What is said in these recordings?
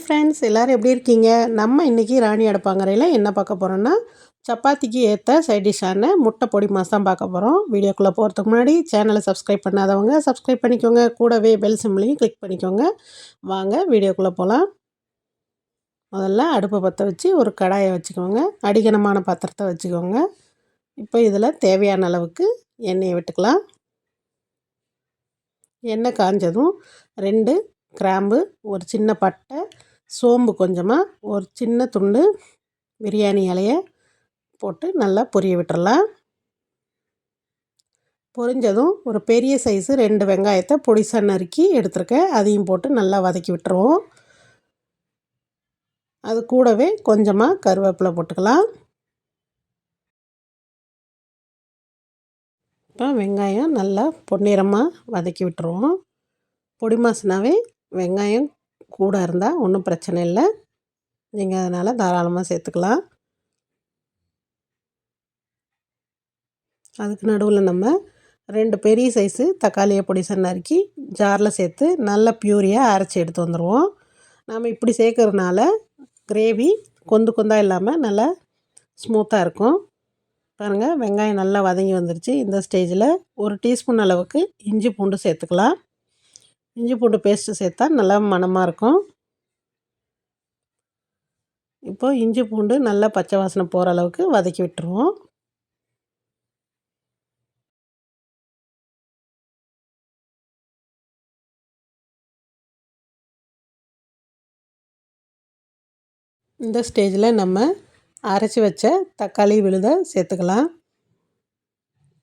Hi friends எல்லோரும் எப்படி இருக்கீங்க? நம்ம இன்றைக்கி ராணி அடப்பாங்கரையில் என்ன பார்க்க போகிறோன்னா சப்பாத்திக்கு ஏற்ற சைட் டிஷ்ஷான முட்டை பொடி மாஸ் தான் பார்க்க போகிறோம் வீடியோக்குள்ளே போகிறதுக்கு முன்னாடி சேனலை சப்ஸ்கிரைப் பண்ணாதவங்க சப்ஸ்கிரைப் பண்ணிக்கோங்க. கூடவே பெல் சிம்லையும் கிளிக் பண்ணிக்கோங்க. வாங்க வீடியோக்குள்ளே போகலாம் முதல்ல அடுப்பை பற்ற வச்சு ஒரு கடாயை வச்சுக்கோங்க. அடிகனமான பாத்திரத்தை வச்சுக்கோங்க. இப்போ இதில் தேவையான அளவுக்கு எண்ணெயை விட்டுக்கலாம். எண்ணெய் காஞ்சதும் ரெண்டு கிராம்பு ஒரு சின்ன பட்டை சோம்பு கொஞ்சமாக ஒரு சின்ன துண்டு பிரியாணி இலைய போட்டு நல்லா பொரிய விட்டுறலாம். பொரிஞ்சதும் ஒரு பெரிய சைஸு ரெண்டு வெங்காயத்தை பொடிசாக நறுக்கி எடுத்துருக்கேன். அதையும் போட்டு நல்லா வதக்கி விட்டுருவோம். அது கூடவே கொஞ்சமாக கருவேப்பிலை போட்டுக்கலாம். இப்போ வெங்காயம் நல்லா பொன்னிறமாக வதக்கி விட்டுருவோம். பொடி மாசுனாவே வெங்காயம் கூட இருந்தால் ஒன்றும் பிரச்சனை இல்லை. நீங்கள் அதனால் தாராளமாக சேர்த்துக்கலாம் அதுக்கு நடுவில் நம்ம ரெண்டு பெரிய சைஸு தக்காளியை பொடிசை நறுக்கி ஜாரில் சேர்த்து நல்லா ப்யூரியாக அரைச்சி எடுத்து வந்துடுவோம் நாம் இப்படி சேர்க்கறதுனால கிரேவி கொந்து கொந்தாக இல்லாமல் நல்லா ஸ்மூத்தாக இருக்கும். பாருங்கள் வெங்காயம் நல்லா வதங்கி வந்துருச்சு. இந்த ஸ்டேஜில் ஒரு டீஸ்பூன் அளவுக்கு இஞ்சி பூண்டு சேர்த்துக்கலாம் இஞ்சி பூண்டு பேஸ்ட்டு சேர்த்தா நல்லா மணமாக இருக்கும். இப்போது இஞ்சி பூண்டு நல்லா பச்சை வாசனை போகிற அளவுக்கு வதக்கி விட்டுருவோம். இந்த ஸ்டேஜில் நம்ம அரைச்சி வச்ச தக்காளி விழுதை சேர்த்துக்கலாம்.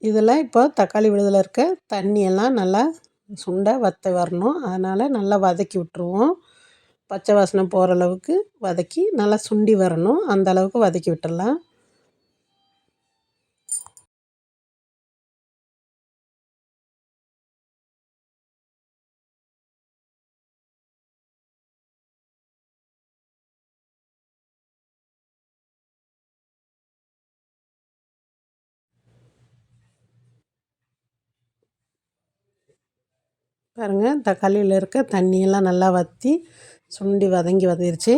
இதில் இப்போ தக்காளி விழுதில் இருக்க தண்ணியெல்லாம் நல்லா சுண்டை வற்ற வரணும். அதனால் நல்லா வதக்கி விட்ருவோம் பச்சை வாசனை போகிற அளவுக்கு வதக்கி நல்லா சுண்டி வரணும். அந்த அளவுக்கு வதக்கி விட்டுடலாம் பாருங்கள் தக்காளியில் இருக்க தண்ணியெல்லாம் நல்லா வற்றி சுண்டி வதங்கி வந்துருச்சு.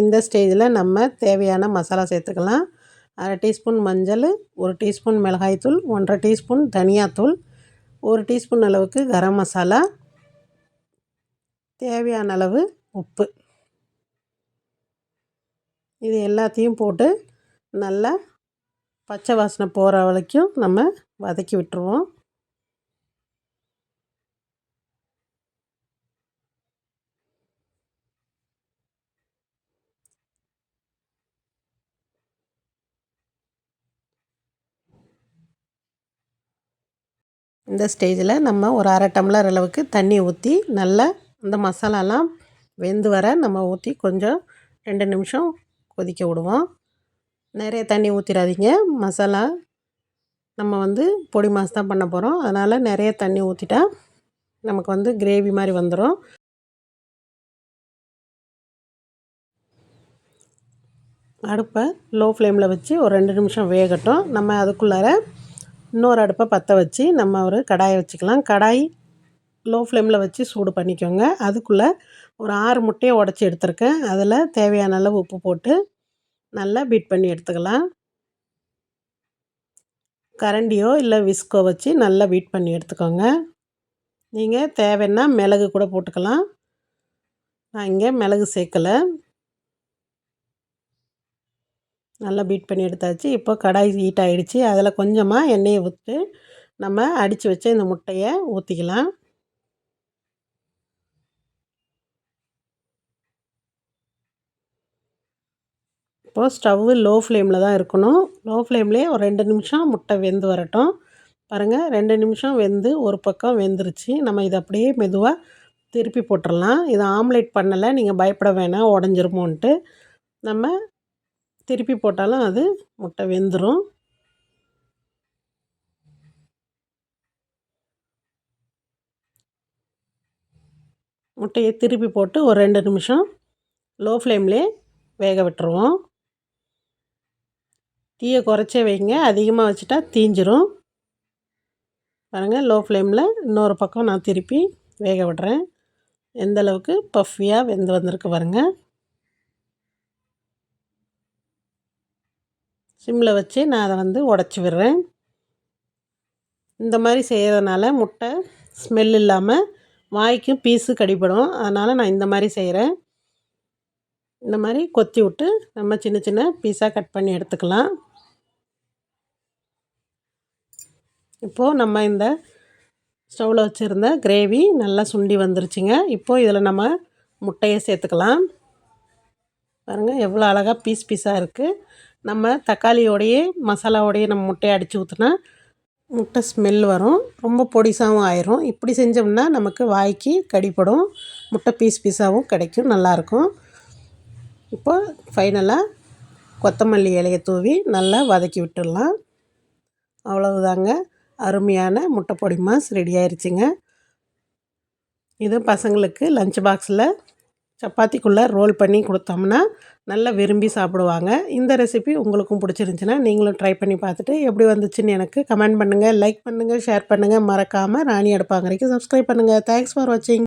இந்த ஸ்டேஜில் நம்ம தேவையான மசாலா சேர்த்துக்கலாம். அரை டீஸ்பூன் மஞ்சள் ஒரு டீஸ்பூன் மிளகாய்த்தூள் ஒன்றரை டீஸ்பூன் தனியாத்தூள் ஒரு டீஸ்பூன் அளவுக்கு கரம் மசாலா தேவையான அளவு உப்பு. இது எல்லாத்தையும் போட்டு நல்லா பச்சை வாசனை போகிற வரைக்கும் நம்ம வதக்கி விட்டுருவோம். இந்த ஸ்டேஜில் நம்ம ஒரு அரை டம்ளர் அளவுக்கு தண்ணி ஊற்றி நல்லா அந்த மசாலாலாம் வெந்து வர நம்ம ஊற்றி கொஞ்சம் ரெண்டு நிமிஷம் கொதிக்க விடுவோம். நிறைய தண்ணி ஊற்றிடாதீங்க மசாலா நம்ம வந்து பொடி மாஸ் தான் பண்ண போகிறோம் அதனால் நிறைய தண்ணி ஊற்றிட்டா நமக்கு வந்து கிரேவி மாதிரி வந்துடும் அடுப்பை லோ ஃப்ளேமில் வச்சு ஒரு ரெண்டு நிமிஷம் வேகட்டும். நம்ம அதுக்குள்ளார இன்னொரு அடுப்பை பற்ற வச்சு நம்ம ஒரு கடாயை வச்சுக்கலாம். கடாய் லோ ஃப்ளேமில் வச்சு சூடு பண்ணிக்கோங்க. அதுக்குள்ளே ஒரு ஆறு முட்டையை உடச்சி எடுத்துருக்கேன். அதில் தேவையான அளவு உப்பு போட்டு நல்லா பீட் பண்ணி எடுத்துக்கலாம். கரண்டியோ இல்லை விஸ்கோ வச்சு நல்லா பீட் பண்ணி எடுத்துக்கோங்க. நீங்கள் தேவைன்னா மிளகு கூட போட்டுக்கலாம். நான் இங்கே மிளகு சேர்க்கலை. நல்லா பீட் பண்ணி எடுத்தாச்சு. இப்போ கடாய் ஹீட் ஆகிடுச்சி அதில் கொஞ்சமாக எண்ணெயை ஊற்று நம்ம அடித்து வச்ச இந்த முட்டையை ஊற்றிக்கலாம் இப்போது ஸ்டவ்வு லோ ஃப்ளேமில் தான் இருக்கணும். லோ ஃப்ளேம்லேயே ஒரு ரெண்டு நிமிஷம் முட்டை வெந்து வரட்டும். பாருங்கள் ரெண்டு நிமிஷம் வெந்து ஒரு பக்கம் வெந்துருச்சு. நம்ம இதை அப்படியே மெதுவாக திருப்பி போட்டுடலாம் இதை ஆம்லேட் பண்ணலை நீங்கள் பயப்பட வேணாம் உடஞ்சிருமோன்ட்டு. நம்ம திருப்பி போட்டாலும் அது முட்டை வெந்துடும் முட்டையை திருப்பி போட்டு ஒரு ரெண்டு நிமிஷம் லோ ஃப்ளேம்லேயே வேக விட்டுருவோம். தீயை குறைச்சே வைங்க. அதிகமாக வச்சுட்டா தீஞ்சிரும். பாருங்கள் லோ ஃப்ளேமில் இன்னொரு பக்கம் நான் திருப்பி வேக விடுறேன். எந்த அளவுக்கு பஃபியாக வெந்து வந்திருக்கு பாருங்கள் சிம்மில் வச்சு நான் அதை வந்து உடச்சி விடுறேன். இந்த மாதிரி செய்கிறதுனால முட்டை ஸ்மெல் இல்லாமல் வாய்க்கும் பீஸு கடிப்படும் அதனால் நான் இந்த மாதிரி செய்கிறேன் இந்த மாதிரி கொத்தி விட்டு நம்ம சின்ன சின்ன பீஸாக கட் பண்ணி எடுத்துக்கலாம். இப்போது நம்ம இந்த ஸ்டவ்வில் வச்சுருந்த கிரேவி நல்லா சுண்டி வந்துருச்சுங்க. இப்போது இதில் நம்ம முட்டையை சேர்த்துக்கலாம். பாருங்கள் எவ்வளோ அழகாக பீஸ் பீஸாக இருக்குது நம்ம தக்காளியோடையே மசாலாவோடையே நம்ம முட்டையை அடித்து ஊற்றினா முட்டை ஸ்மெல் வரும். ரொம்ப பொடிசாகவும் ஆயிரும். இப்படி செஞ்சோம்னா நமக்கு வாய்க்கு கடிப்படும் முட்டை பீஸ் பீஸாகவும் கிடைக்கும். நல்லாயிருக்கும் இப்போ ஃபைனலாக கொத்தமல்லி இலையை தூவி நல்லா வதக்கி விட்டுடலாம். அவ்வளவுதாங்க. அருமையான முட்டை பொடி மாஸ் ரெடி ஆயிடுச்சுங்க இது பசங்களுக்கு லஞ்ச் பாக்ஸில் சப்பாத்திக்குள்ளே ரோல் பண்ணி கொடுத்தோம்னா நல்லா விரும்பி சாப்பிடுவாங்க. இந்த ரெசிபி உங்களுக்கும் பிடிச்சிருந்துச்சின்னா நீங்களும் ட்ரை பண்ணி பார்த்துட்டு எப்படி வந்துச்சுன்னு எனக்கு கமெண்ட் பண்ணுங்கள் லைக் பண்ணுங்கள் ஷேர் பண்ணுங்கள் மறக்காமல் ராணி அடுப்பாங்கரைக்கு சப்ஸ்கிரைப் பண்ணுங்கள் தேங்க்ஸ் ஃபார் வாட்சிங்